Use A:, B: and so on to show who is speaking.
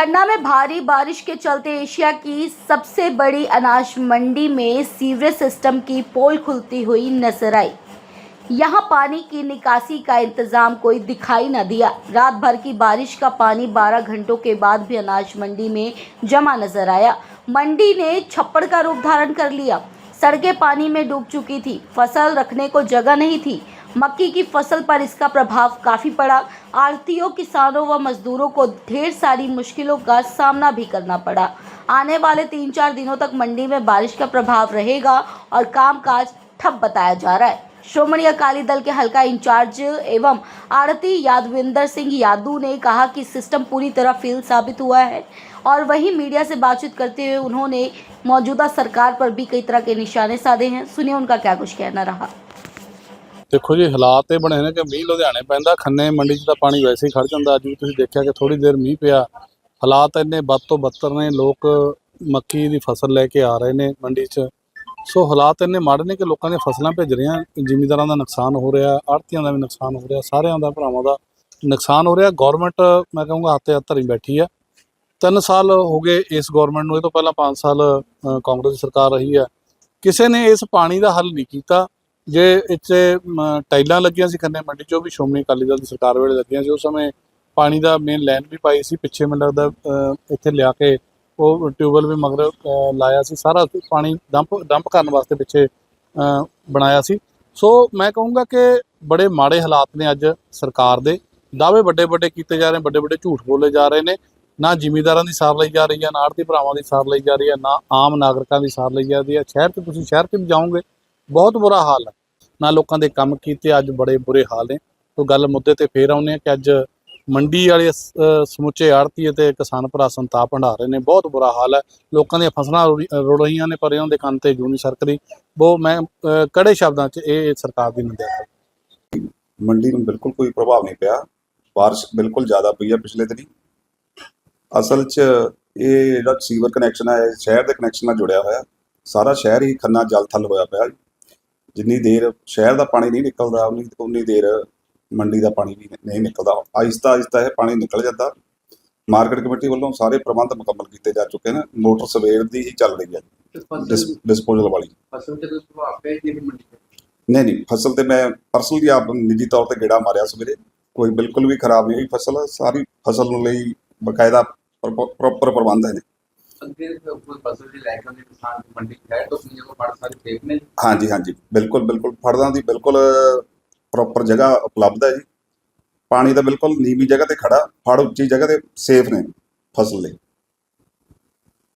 A: खन्ना में भारी बारिश के चलते एशिया की सबसे बड़ी अनाज मंडी में सीवरेज सिस्टम की पोल खुलती हुई नज़र आई। यहाँ पानी की निकासी का इंतज़ाम कोई दिखाई न दिया। रात भर की बारिश का पानी 12 घंटों के बाद भी अनाज मंडी में जमा नज़र आया। मंडी ने छप्पड़ का रूप धारण कर लिया। सड़कें पानी में डूब चुकी थी। फ़सल रखने को जगह नहीं थी। मक्की की फ़सल पर इसका प्रभाव काफ़ी पड़ा। आढ़तियों, किसानों व मजदूरों को ढेर सारी मुश्किलों का सामना भी करना पड़ा। आने वाले तीन चार दिनों तक मंडी में बारिश का प्रभाव रहेगा और कामकाज ठप बताया जा रहा है। श्रोमणी अकाली दल के हल्का इंचार्ज एवं आरती यादविंदर सिंह यादव ने कहा कि सिस्टम पूरी तरह फेल साबित हुआ है और वहीं मीडिया से बातचीत करते हुए उन्होंने मौजूदा सरकार पर भी कई तरह के निशाने साधे हैं। सुनिए उनका क्या कुछ कहना रहा।
B: ਦੇਖੋ ਜੀ, ਹਾਲਾਤ ਇਹ ਬਣੇ ਨੇ ਕਿ ਮੀਂਹ ਲੁਧਿਆਣੇ ਪੈਂਦਾ, ਖੰਨੇ ਮੰਡੀ 'ਚ ਤਾਂ ਪਾਣੀ ਵੈਸੇ ਹੀ ਖੜ ਜਾਂਦਾ। ਅੱਜ ਵੀ ਤੁਸੀਂ ਦੇਖਿਆ ਕਿ ਥੋੜੀ ਦੇਰ ਮੀਂਹ ਪਿਆ। ਹਾਲਾਤ ਇੰਨੇ ਵੱਧ ਤੋਂ ਬੱਤਰ ਨੇ, ਲੋਕ ਮੱਕੀ ਦੀ ਫਸਲ ਲੈ ਕੇ ਆ ਰਹੇ ਨੇ ਮੰਡੀ 'ਚ। ਸੋ ਹਾਲਾਤ ਇੰਨੇ ਮਾੜੇ ਨੇ ਕਿ ਲੋਕਾਂ ਦੀਆਂ ਫਸਲਾਂ ਭਿੱਜ ਰਹੀਆਂ। ਜ਼ਿਮੀਂਦਾਰਾਂ ਦਾ ਨੁਕਸਾਨ ਹੋ ਰਿਹਾ ਆੜਤੀਆਂ ਦਾ ਵੀ ਨੁਕਸਾਨ ਹੋ ਰਿਹਾ, ਸਾਰਿਆਂ ਦਾ, ਭਰਾਵਾਂ ਦਾ ਨੁਕਸਾਨ ਹੋ ਰਿਹਾ। ਗਵਰਨਮੈਂਟ ਮੈਂ ਕਹੂੰਗਾ, ਹੱਥ ਤੇ ਹੱਥ ਧਰੀ ਬੈਠੀ ਆ। ਤਿੰਨ ਸਾਲ ਹੋ ਗਏ ਇਸ ਗਵਰਨਮੈਂਟ ਨੂੰ, ਇਹ ਤੋਂ ਪਹਿਲਾਂ 5 ਸਾਲ ਕਾਂਗਰਸ ਸਰਕਾਰ ਰਹੀ ਆ। ਕਿਸੇ ਨੇ ਇਸ ਪਾਣੀ ਦਾ ਹੱਲ ਨਹੀਂ ਕੀਤਾ। ਜੇ ਇੱਥੇ ਟਾਈਲਾਂ ਲੱਗੀਆਂ ਸੀ ਖੰਨੇ ਮੰਡੀ 'ਚ, ਉਹ ਵੀ ਸ਼੍ਰੋਮਣੀ ਅਕਾਲੀ ਦਲ ਦੀ ਸਰਕਾਰ ਵੇਲੇ ਲੱਗੀਆਂ ਸੀ। ਉਸ ਸਮੇਂ ਪਾਣੀ ਦਾ ਮੇਨ ਲਾਈਨ ਵੀ ਪਾਈ ਸੀ। ਪਿੱਛੇ ਮੈਨੂੰ ਲੱਗਦਾ ਇੱਥੇ ਲਿਆ ਕੇ ਉਹ ਟਿਊਬਵੈਲ ਵੀ ਮਗਰ ਲਾਇਆ ਸੀ। ਸਾਰਾ ਪਾਣੀ ਡੰਪ ਡੰਪ ਕਰਨ ਵਾਸਤੇ ਪਿੱਛੇ ਬਣਾਇਆ ਸੀ। ਸੋ ਮੈਂ ਕਹੂੰਗਾ ਕਿ ਬੜੇ ਮਾੜੇ ਹਾਲਾਤ ਨੇ ਅੱਜ ਸਰਕਾਰ ਦੇ। ਦਾਅਵੇ ਵੱਡੇ ਵੱਡੇ ਕੀਤੇ ਜਾ ਰਹੇ ਵੱਡੇ ਵੱਡੇ ਝੂਠ ਬੋਲੇ ਜਾ ਰਹੇ ਨੇ। ਨਾ ਜ਼ਿਮੀਂਦਾਰਾਂ ਦੀ ਸਾਰ ਲਈ ਜਾ ਰਹੀ ਹੈ, ਨਾ ਆੜਤੀ ਭਰਾਵਾਂ ਦੀ ਸਾਰ ਲਈ ਜਾ ਰਹੀ ਹੈ, ਨਾ ਆਮ ਨਾਗਰਿਕਾਂ ਦੀ ਸਾਰ ਲਈ ਜਾ ਰਹੀ ਹੈ। ਸ਼ਹਿਰ 'ਚ ਤੁਸੀਂ ਸ਼ਹਿਰ 'ਚ ਵੀ ਜਾਓਗੇ ਬਹੁਤ ਬੁਰਾ ਹਾਲ ਹੈ। ਨਾ ਲੋਕਾਂ ਦੇ ਕੰਮ ਕੀਤੇ, ਅੱਜ ਬੜੇ ਬੁਰੇ ਹਾਲ ਨੇ। ਤੋਂ ਗੱਲ ਮੁੱਦੇ ਤੇ ਫੇਰ ਆਉਂਦੇ ਆ ਕਿ ਅੱਜ ਮੰਡੀ ਵਾਲੇ ਸਮੁੱਚੇ ਆੜਤੀ ਅਤੇ ਕਿਸਾਨ ਭਰਾ ਸੰਤਾਪ ਹੰਢਾ ਰਹੇ ਨੇ ਬਹੁਤ ਬੁਰਾ ਹਾਲ ਹੈ। ਲੋਕਾਂ ਦੀਆਂ ਫਸਲਾਂ ਰੁੜ ਰਹੀਆਂ ਨੇ ਪਰ ਇਹਨਾਂ ਦੇ ਕੰਨ ਤੇ ਜੂਨੀ ਸਰਕਦੀ ਉਹ ਮੈਂ ਕੜੇ ਸ਼ਬਦਾਂ 'ਚ ਇਹ ਸਰਕਾਰ ਦੀ ਨਿੰਦਿਆ ਕਰਦਾ।
C: ਮੰਡੀ ਨੂੰ ਬਿਲਕੁਲ ਕੋਈ ਪ੍ਰਭਾਵ ਨਹੀਂ ਪਿਆ। ਬਾਰਿਸ਼ ਬਿਲਕੁਲ ਜ਼ਿਆਦਾ ਪਈ ਹੈ ਪਿਛਲੇ ਦਿਨੀ। ਅਸਲ 'ਚ ਇਹ ਜਿਹੜਾ ਸੀਵਰ ਕਨੈਕਸ਼ਨ ਹੈ ਸ਼ਹਿਰ ਦੇ ਕਨੈਕਸ਼ਨ ਨਾਲ ਜੁੜਿਆ ਹੋਇਆ। ਸਾਰਾ ਸ਼ਹਿਰ ਹੀ ਖੰਨਾ ਜਲ ਥਲ ਹੋਇਆ ਪਿਆ। ਜਿੰਨੀ ਦੇਰ ਸ਼ਹਿਰ ਦਾ ਪਾਣੀ ਨਹੀਂ ਨਿਕਲਦਾ ਉਨੀ ਉਨੀ ਦੇਰ ਮੰਡੀ ਦਾ ਪਾਣੀ ਵੀ ਨਹੀਂ ਨਿਕਲਦਾ। ਆਹਿਸਤਾ ਆਹਿਸਤਾ ਇਹ ਪਾਣੀ ਨਿਕਲ ਜਾਂਦਾ। ਮਾਰਕੀਟ ਕਮੇਟੀ ਵੱਲੋਂ ਸਾਰੇ ਪ੍ਰਬੰਧ ਮੁਕੰਮਲ ਕੀਤੇ ਜਾ ਚੁੱਕੇ ਨੇ। ਮੋਟਰ ਸਵੇਰ ਦੀ ਹੀ ਚੱਲ ਰਹੀ ਹੈ। ਡਿਸਪੋਜ਼ਲ ਵਾਲੀ।
D: ਫਸਲ ਤੇ ਕੋਈ ਪ੍ਰਭਾਵ ਪਿਆ ਜੀ ਮੰਡੀ ਤੇ?
C: ਨਹੀਂ ਨਹੀਂ ਫਸਲ ਤੇ ਮੈਂ ਪਰਸਨਲੀ ਆਪ ਨਿੱਜੀ ਤੌਰ ਤੇ ਗੇੜਾ ਮਾਰਿਆ ਸਵੇਰੇ। ਕੋਈ ਬਿਲਕੁਲ ਵੀ ਖਰਾਬ ਨਹੀਂ ਹੋਈ ਫਸਲ। ਸਾਰੀ ਫਸਲ ਨੂੰ ਲਈ ਬਕਾਇਦਾ ਪ੍ਰੋਪਰ ਪ੍ਰਬੰਧ ਹੈ ਹਾਂਜੀ ਹਾਂਜੀ, ਬਿਲਕੁਲ ਬਿਲਕੁਲ। ਫੜਦਾਂ ਦੀ ਬਿਲਕੁਲ ਪ੍ਰੋਪਰ ਜਗ੍ਹਾ ਉਪਲਬਧ ਹੈ ਜੀ। ਪਾਣੀ ਦਾ ਬਿਲਕੁਲ ਨੀਵੀਂ ਜਗ੍ਹਾ ਤੇ ਖੜਾ, ਫੜ ਉੱਚੀ ਜਗ੍ਹਾ ਤੇ ਸੇਫ ਨੇ ਫਸਲ ਲਈ।